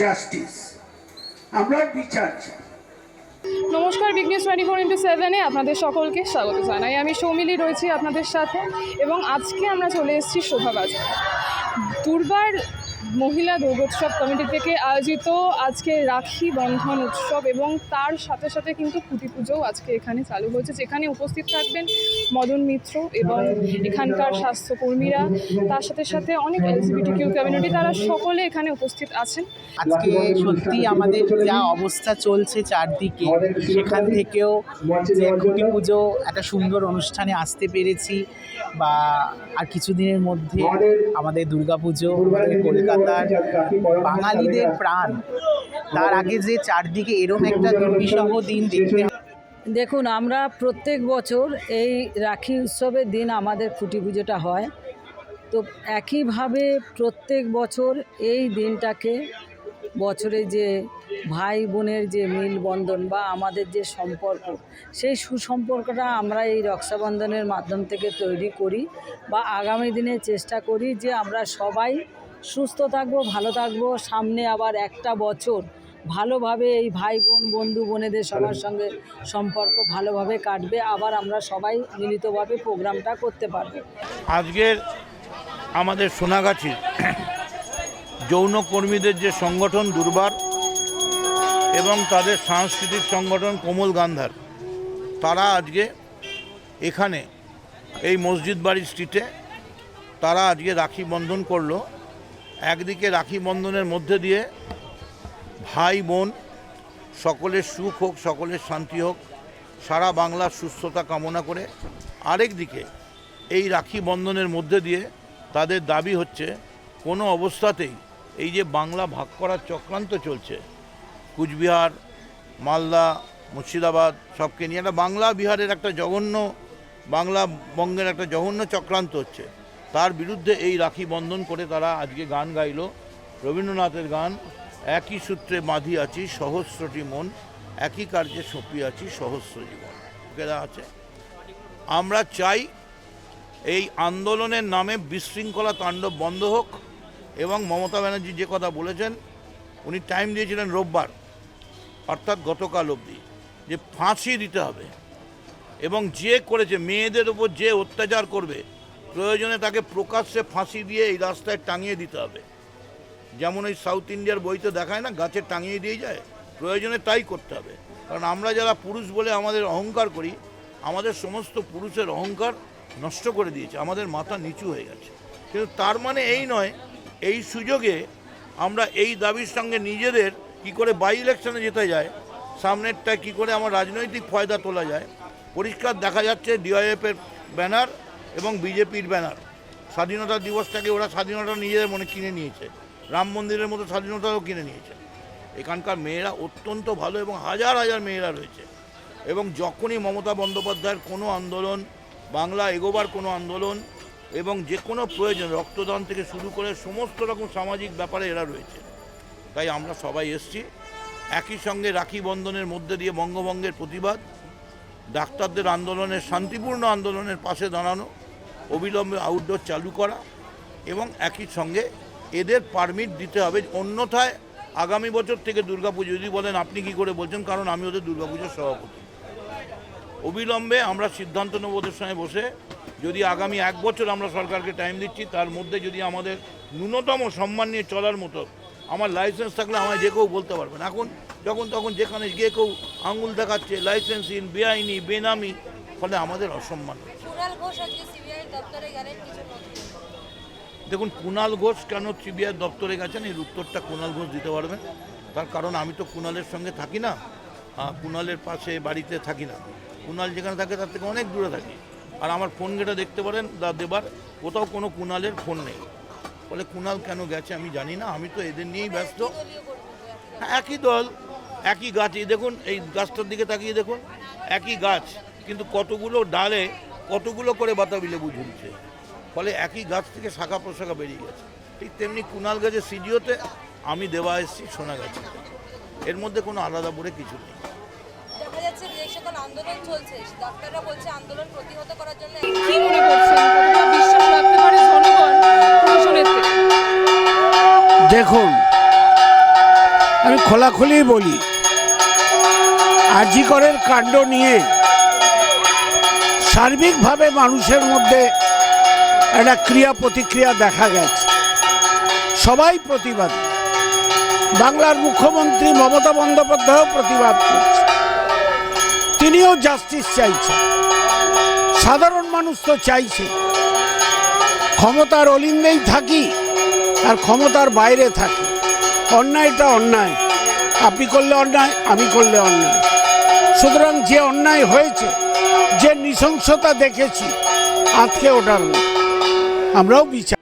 Justice আমরা বিচার নমস্কার, বিঘ্নেশ টোয়েন্টি ফোর ইন্টু সেভেনে আপনাদের সকলকে স্বাগত জানাই। আমি সৌমিলি রয়েছি আপনাদের সাথে এবং আজকে আমরা চলে এসেছি শোভাবাজার দুর্বার মহিলা দুর্গোৎসব কমিটি থেকে আয়োজিত আজকে রাখি বন্ধন উৎসব এবং তার সাথে সাথে কিন্তু খুঁটি পুজোও আজকে এখানে চালু হয়েছে। যেখানে উপস্থিত থাকবেন মদন মিত্র এবং এখানকার স্বাস্থ্যকর্মীরা। তার সাথে সাথে অনেক এলজিবিটি কিউ কমিউনিটি তারা সকলে এখানে উপস্থিত আছেন। আজকে সত্যি আমাদের যা অবস্থা চলছে চারদিকে, সেখান থেকেও যে খুঁটি পুজো একটা সুন্দর অনুষ্ঠানে আসতে পেরেছি বা আর কিছুদিনের মধ্যে আমাদের দুর্গা পুজো কলকাতার বাঙালিদের প্রাণ। তার আগে যে চারদিকে এরম একটা দুর্বিষহ দিন দেখতে দেখুন, আমরা প্রত্যেক বছর এই রাখি উৎসবের দিন আমাদের খুঁটি পুজোটা হয়। তো একইভাবে প্রত্যেক বছর এই দিনটাকে বছরে যে ভাই বোনের যে মিলবন্ধন বা আমাদের যে সম্পর্ক, সেই সুসম্পর্কটা আমরা এই রক্ষাবন্ধনের মাধ্যম থেকে তৈরি করি বা আগামী দিনে চেষ্টা করি যে আমরা সবাই সুস্থ থাকব, ভালো থাকব, সামনে আবার একটা বছর ভালোভাবে এই ভাই বোন, বন্ধু বোনেদের সবার সঙ্গে সম্পর্ক ভালোভাবে কাটবে, আবার আমরা সবাই মিলিতভাবে প্রোগ্রামটা করতে পারব। আজকের আমাদের সোনাগাছির যৌন কর্মীদের যে সংগঠন দুর্বার এবং তাদের সাংস্কৃতিক সংগঠন কোমল গান্ধার, তারা আজকে এখানে এই মসজিদ বাড়ি স্ট্রিটে তারা আজকে রাখি বন্ধন করল। একদিকে রাখি বন্ধনের মধ্যে দিয়ে ভাই বোন, সকলের সুখ হোক, সকলের শান্তি হোক, সারা বাংলার সুস্থতা কামনা করে আরেক দিকে এই রাখি বন্ধনের মধ্যে দিয়ে তাদের দাবি হচ্ছে, কোনো অবস্থাতেই এই যে বাংলা ভাগ করার চক্রান্ত চলছে, কুচবিহার, মালদা, মুর্শিদাবাদ, সবকে নিয়ে একটা বাংলা বিহারের একটা জঘন্য, বাংলা বঙ্গের একটা জঘন্য চক্রান্ত হচ্ছে। তার বিরুদ্ধে এই রাখি বন্ধন করে তারা আজকে গান গাইলো। রবীন্দ্রনাথের গান, একই সূত্রে বাঁধি আছি, সহস্রটি মন, একই কার্যে সঁপি আছি, সহস্র জীবন। আছে? আমরা চাই এই আন্দোলনের নামে বিশৃঙ্খলা তাণ্ডব বন্ধ হোক এবং মমতা ব্যানার্জি যে কথা বলেছেন, উনি টাইম দিয়েছিলেন রোববার, অর্থাৎ গতকাল অবধি, যে ফাঁসি দিতে হবে এবং যে করেছে, মেয়েদের উপর যে অত্যাচার করবে প্রয়োজনে তাকে প্রকাশ্যে ফাঁসি দিয়ে এই রাস্তায় টাঙিয়ে দিতে হবে। যেমন ওই সাউথ ইন্ডিয়ার বইতে দেখায় না, গাছে টাঙিয়ে দিয়ে যায়? প্রয়োজনে তাই করতে হবে। কারণ আমরা যারা পুরুষ বলে আমাদের অহংকার করি, আমাদের সমস্ত পুরুষের অহংকার নষ্ট করে দিয়েছে, আমাদের মাথা নিচু হয়ে গেছে। কিন্তু তার মানে এই নয়, এই সুযোগে আমরা এই দাবির সঙ্গে নিজেদের কি করে বাই ইলেকশনে যেতে যায়, সামনেরটায় কি করে আমার রাজনৈতিক ফয়দা তোলা যায়, পরিষ্কার দেখা যাচ্ছে ডিওএফের ব্যানার এবং বিজেপির ব্যানার। স্বাধীনতা দিবসটাকে ওরা স্বাধীনতা নিজেদের মনে কিনে নিয়েছে। রাম মন্দিরের মতো স্বাধীনতাও কিনে নিয়েছে। এখানকার মেয়েরা অত্যন্ত ভালো এবং হাজার হাজার মেয়েরা রয়েছে। এবং যখনই মমতা বন্দ্যোপাধ্যায়ের কোনো আন্দোলন, বাংলা এগোবার কোনো আন্দোলন এবং যে কোনো প্রয়োজন, রক্তদান থেকে শুরু করে সমস্ত রকম সামাজিক ব্যাপারে এরা রয়েছে। তাই আমরা সবাই এসছি। একই সঙ্গে রাখি বন্ধনের মধ্যে দিয়ে বঙ্গভঙ্গের প্রতিবাদ ডাক্তারদের আন্দোলনের, শান্তিপূর্ণ আন্দোলনের পাশে দাঁড়ানো, অবিলম্বে আউটডোর চালু করা এবং একই সঙ্গে এদের পারমিট দিতে হবে। অন্যথায় আগামী বছর থেকে দুর্গাপুজো। যদি বলেন, আপনি কি করে বলছেন? কারণ আমি ওদের দুর্গাপুজোর সভাপতি। অবিলম্বে আমরা সিদ্ধান্ত নেব ওদের সঙ্গে বসে। যদি আগামী এক বছর আমরা সরকারকে টাইম দিচ্ছি, তার মধ্যে যদি আমাদের ন্যূনতম সম্মান নিয়ে চলার মতো আমার লাইসেন্স থাকলে আমায় যে কেউ বলতে পারবেন এখন যখন তখন যেখানে গিয়ে কেউ আঙুল দেখাচ্ছে লাইসেন্সহীন বেআইনি বেনামি ফলে আমাদের অসম্মান দেখুন কুণাল ঘোষ কেন সিবিআই দপ্তরে গেছেন এর উত্তরটা কুণাল ঘোষ দিতে পারবেন তার কারণ আমি তো কুণালের সঙ্গে থাকি না কুণালের পাশে বাড়িতে থাকি না। কুণাল যেখানে থাকে তার থেকে অনেক দূরে থাকি। আর আমার ফোন ঘেটা দেখতে পারেন দা দেবার কোথাও কোনো কুণালের ফোন নেই। ফলে কুণাল কেন গেছে আমি জানি না আমি তো এদের নিয়েই ব্যস্ত। দলীয় কর্মী হ্যাঁ, একই দল একই গাছ এই দেখুন এই গাছটার দিকে তাকিয়ে দেখুন একই গাছ কিন্তু কতগুলো ডালে কতগুলো করে বাতাবি লেবু ঝুলছে। ফলে একই গাছ থেকে শাখা প্রশাখা বেরিয়ে গেছে। ঠিক তেমনি কুনাল গাছের সিডিওতে আমি দেওয়া এসেছি সোনা গাছে। এর মধ্যে কোনো আলাদা বলে কিছু নেই। আন্দোলন চলছে ডাক্তাররা বলছে আন্দোলন প্রতিহত করার জন্য কি মনে করছেন? কতটা বিশ্বাস রাখতে পারে দেখুন, আমি খোলাখুলি বলি আজিকরের কাণ্ড নিয়ে সার্বিকভাবে মানুষের মধ্যে একটা ক্রিয়া প্রতিক্রিয়া দেখা গেছে। সবাই প্রতিবাদ। বাংলার মুখ্যমন্ত্রী মমতা বন্দ্যোপাধ্যায়ও প্রতিবাদ করছে। তিনিও জাস্টিস চাইছেন। সাধারণ মানুষ তো চাইছে। ক্ষমতার অলিন্দেই থাকি। আর ক্ষমতার বাইরে থাকে। অন্যায়টা অন্যায়। আপনি করলে অন্যায়, আমি করলে অন্যায়। সুতরাং যে অন্যায় হয়েছে, যে নৃশংসতা দেখেছি আজকে ওটার আমরাও বিচার